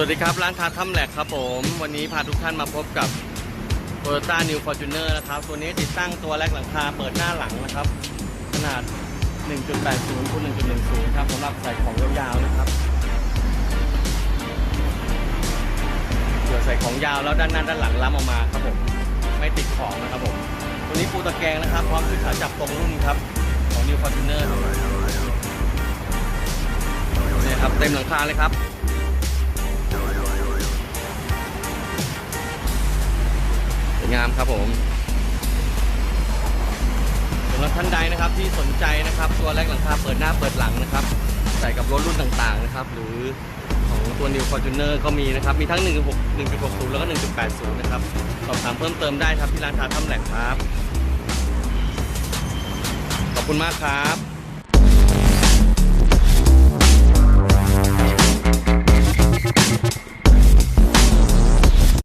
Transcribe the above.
วัสดีครับ ร้านคาถ้ำแหลกครับผม วันนี้พาทุกท่านมาพบกับ Toyota New Fortuner นะครับ ตัวนี้ติดตั้งตัวแรกหลังคาเปิดหน้าหลังนะครับ ขนาด 1.80คูณ1.10 ครับสำหรับใส่ของยาวๆนะครับเผื่อใส่ของยาวแล้วด้านหน้าด้านหลังล้ำออกมาครับผมไม่ติดของนะครับผมตัวนี้ปูตะแกรงนะครับพร้อมขึ้นขาจับตรงรุ่นครับของ New Fortuner เนี่ยครับเต็มหลังคาเลยครับามครับผมสำหรับท่านใดนะครับที่สนใจนะครับ ตัวแรกหลังคาเปิดหน้าเปิดหลังนะครับ ใส่กับรถรุ่นต่างๆนะครับ หรือของตัว New Fortuner ก็มีนะครับ มีทั้ง 1.6 1.60 แล้วก็ 1.80 นะครับ สอบถามเพิ่มเติมได้ครับที่ร้านคาถ้ำแหลกครับ ขอบคุณมากครับ